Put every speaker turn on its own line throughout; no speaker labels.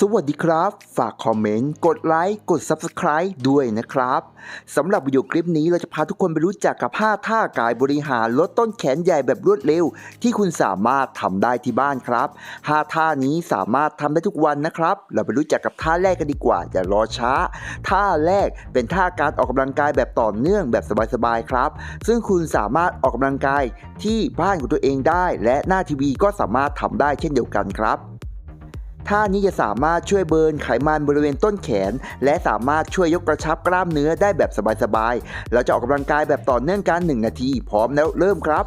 สวัสดีครับ ฝากคอมเมนต์ กดไลค์ กด Subscribe ด้วยนะครับสำหรับวิดีโอคลิปนี้เราจะพาทุกคนไปรู้จักกับ 5 ท่ากายบริหารลดต้นแขนใหญ่แบบรวดเร็ว ที่คุณสามารถทำได้ที่บ้านครับ 5 ท่านี้สามารถทำได้ทุกวันนะครับ เราไปรู้จักกับท่าแรกกันดีกว่า อย่ารอช้า ท่าแรกเป็นท่าการออกกำลังกายแบบต่อเนื่องแบบสบายๆครับ ซึ่งคุณสามารถออกกำลังกายที่บ้านของตัวเองได้ และหน้าทีวีก็สามารถทำได้เช่นเดียวกันครับ ท่านี้จะสามารถช่วยเบิร์นไขมันบริเวณต้นแขน และสามารถช่วยยกกระชับกล้ามเนื้อได้แบบสบายๆ เราจะออกกำลังกายแบบต่อเนื่องกัน 1 นาที พร้อมแล้วเริ่มครับ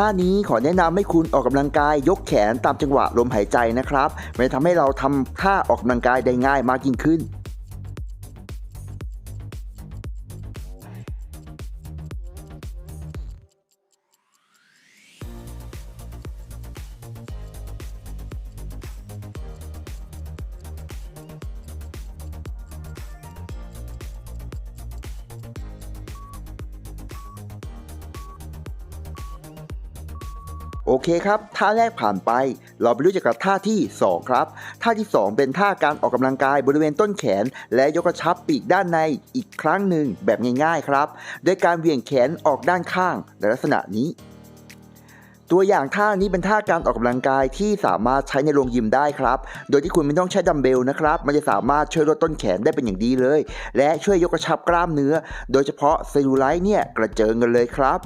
ท่านี้ขอแนะนำให้คุณออกกำลังกายยกแขนตามจังหวะลมหายใจนะครับมันจะทำให้เราทำท่าออกกำลังกายได้ง่ายมากยิ่งขึ้น โอเคครับ ท่าแรกผ่านไป เราไปรู้จักกับท่าที่ 2 ครับ ท่าที่ 2 เป็นท่าการออกกำลังกายบริเวณต้นแขน และยกกระชับปีกด้านในอีกครั้งหนึ่งแบบง่ายๆครับ โดยการเหวี่ยงแขนออกด้านข้างในลักษณะนี้ ตัวอย่างท่านี้เป็นท่าการออกกำลังกายที่สามารถใช้ในโรงยิมได้ครับ โดยที่คุณไม่ต้องใช้ดัมเบลนะครับ มันจะสามารถช่วยลดต้นแขนได้เป็นอย่างดีเลย และช่วยยกกระชับกล้ามเนื้อ โดยเฉพาะเซลลูไลท์เนี่ยกระเจิงกันเลยครับ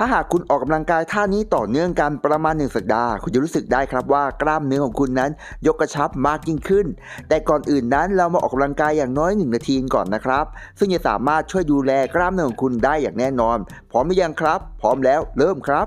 ถ้าหากคุณออกกำลังกายท่านี้ต่อเนื่องกันประมาณ 1 สัปดาห์ คุณจะรู้สึกได้ครับว่ากล้ามเนื้อของคุณนั้นยกกระชับมากยิ่งขึ้น แต่ก่อนอื่นนั้นเรามาออกกำลังกายอย่างน้อย 1 นาทีก่อนนะครับ ซึ่งจะสามารถช่วยดูแลกล้ามเนื้อของคุณได้อย่างแน่นอน พร้อมหรือยังครับ พร้อมแล้วเริ่มครับ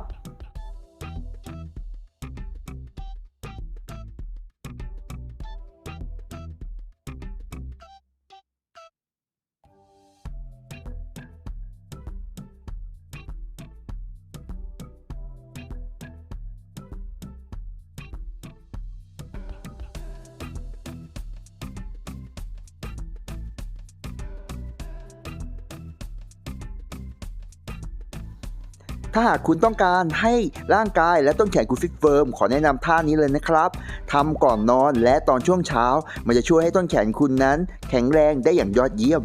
ถ้าหากคุณต้องการให้ร่างกายและต้นแขนคุณฟิตเฟิร์มขอแนะนำท่านี้เลยนะครับทำก่อนนอนและตอนช่วงเช้า มันจะช่วยให้ต้นแขนคุณนั้น แข็งแรงได้อย่างยอดเยี่ยม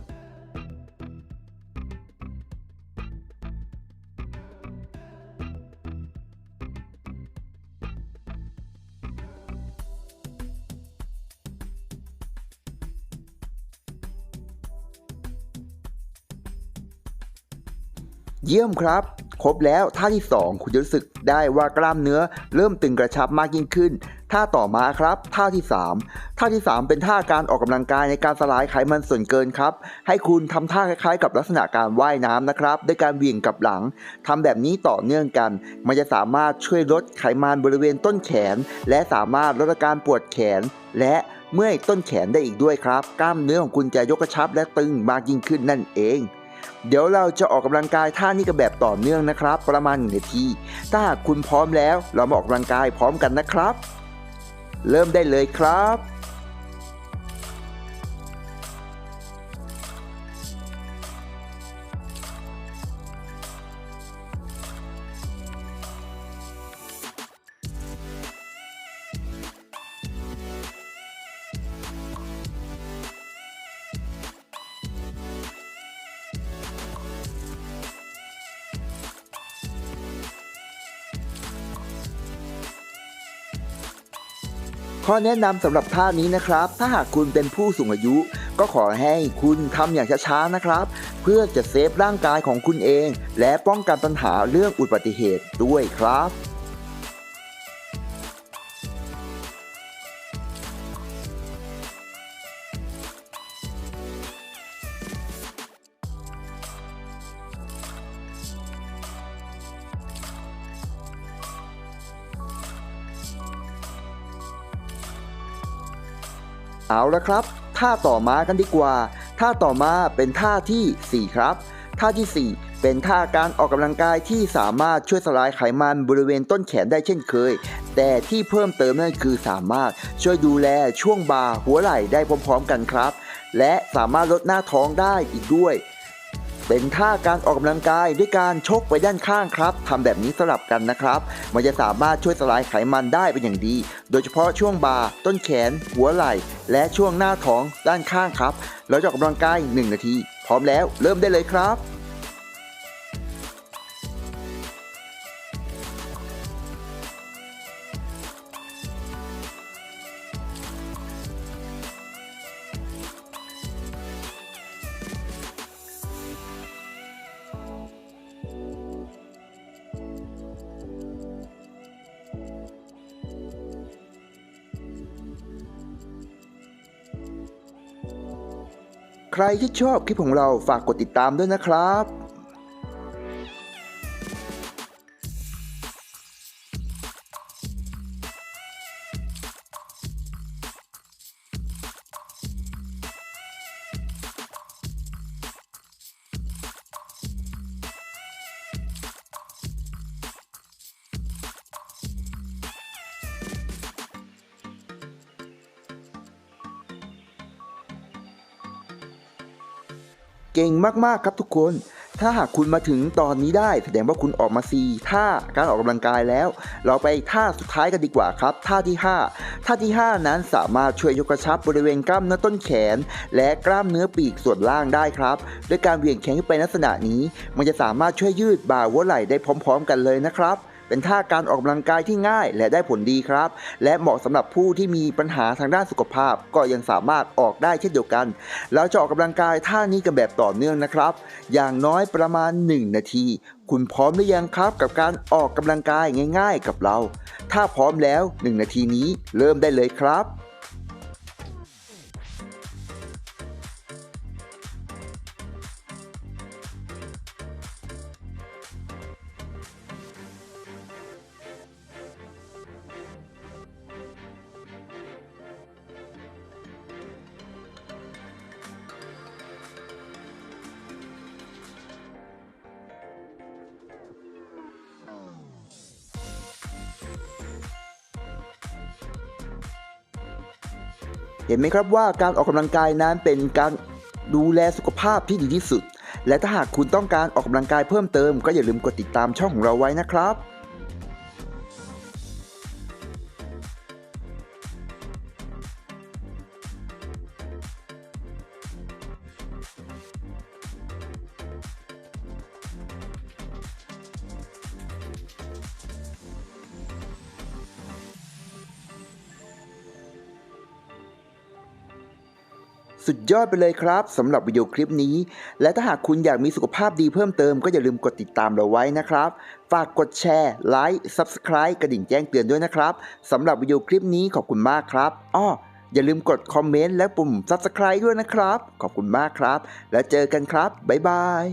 เยี่ยมครับ ครบแล้วท่าที่ 2 คุณจะรู้สึกได้ว่ากล้ามเนื้อเริ่มตึงกระชับมากยิ่งขึ้น ท่าต่อมาครับท่าที่ 3 ท่าที่ 3 เป็นท่าการออกกำลังกายในการสลายไขมันส่วนเกินครับ ให้คุณทำท่าคล้ายๆ กับลักษณะการว่ายน้ำนะครับด้วยการเหวี่ยงกับหลังทำแบบนี้ต่อเนื่องกัน มันจะสามารถช่วยลดไขมันบริเวณต้นแขน และสามารถลดอาการปวดแขน และเมื่อยต้นแขนได้อีกด้วยครับ กล้ามเนื้อของคุณจะยกกระชับและตึงมากยิ่งขึ้นนั่นเอง เดี๋ยวเราจะออกกำลังกายท่านี้กันแบบต่อเนื่องนะครับ ประมาณหนึ่งนาที ถ้าหากคุณพร้อมแล้ว เรามาออกกำลังกายพร้อมกันนะครับ เริ่มได้เลยครับ ข้อแนะนำสำหรับท่านี้นะครับ ถ้าหากคุณเป็นผู้สูงอายุ ก็ขอให้คุณทำอย่างช้าๆนะครับ เพื่อจะเซฟร่างกายของคุณเอง และป้องกันปัญหาเรื่องอุบัติเหตุด้วยครับ เอาละครับ ท่าต่อมากันดีกว่า ท่าต่อมาเป็นท่าทีสี่4 ครับ ท่าทีสี่ 4 เป็นท่าการออกกำลังกายที่สามารถช่วยสลายไขมันบริเวณต้นแขนได้เช่นเคย แต่ที่เพิ่มเติมนั่นคือสามารถช่วยดูแลช่วงบ่าหัวไหล่ได้พร้อม ๆ กันครับ และสามารถลดหน้าท้องได้อีกด้วย เป็นท่าการออกกำลังกายด้วยการชกไปด้านข้างครับทำแบบนี้สลับกันนะครับ มันจะสามารถช่วยสลายไขมันได้เป็นอย่างดี โดยเฉพาะช่วงบ่าต้นแขน หัวไหล่ และช่วงหน้าท้องด้านข้างครับ เราจะออกกำลังกาย 1 นาที พร้อมแล้วเริ่มได้เลยครับ ใครที่ชอบคลิปของเราฝากกดติดตามด้วยนะครับ เก่งมากๆครับทุกคน ถ้าหากคุณมาถึงตอนนี้ได้ แสดงว่าคุณออกมาซีท่าการออกกำลังกายแล้ว เราไปท่าสุดท้ายกันดีกว่าครับ ท่าที่ 5 ท่าที่ 5 นั้นสามารถช่วยยกกระชับบริเวณกล้ามเนื้อต้นแขน และกล้ามเนื้อปีกส่วนล่างได้ครับด้วยการเหวี่ยงแขนขึ้นไปลักษณะนี้ มันจะสามารถช่วยยืดบ่าหัวไหล่ได้พร้อม ๆ กันเลยนะครับ เป็นท่าการออกกำลังกายที่ง่ายและได้ผลดีครับ และเหมาะสำหรับผู้ที่มีปัญหาทางด้านสุขภาพ ก็ยังสามารถออกได้เช่นเดียวกัน เราจะออกกำลังกายท่านี้กันแบบต่อเนื่องนะครับ อย่างน้อยประมาณ 1 นาที คุณพร้อมหรือยังครับกับการออกกำลังกายง่าย ๆ กับเรา ถ้าพร้อมแล้ว 1 นาทีนี้เริ่มได้เลยครับ เห็นไหมครับว่าการออกกำลังกายนั้นเป็นการดูแลสุขภาพที่ดีที่สุด และถ้าหากคุณต้องการออกกำลังกายเพิ่มเติมก็อย่าลืมกดติดตามช่องของเราไว้นะครับ สุดยอดไปเลยครับสำหรับวิดีโอคลิปนี้ และถ้าหากคุณอยากมีสุขภาพดีเพิ่มเติมก็อย่าลืมกดติดตามเราไว้นะครับ ฝากกดแชร์ ไลค์ Subscribe กระดิ่งแจ้งเตือนด้วยนะครับสำหรับวิดีโอคลิปนี้ขอบคุณมากครับอ้ออย่าลืมกดคอมเมนต์และปุ่ม Subscribe ด้วยนะครับ ขอบคุณมากครับ แล้วเจอกันครับ บ๊ายบาย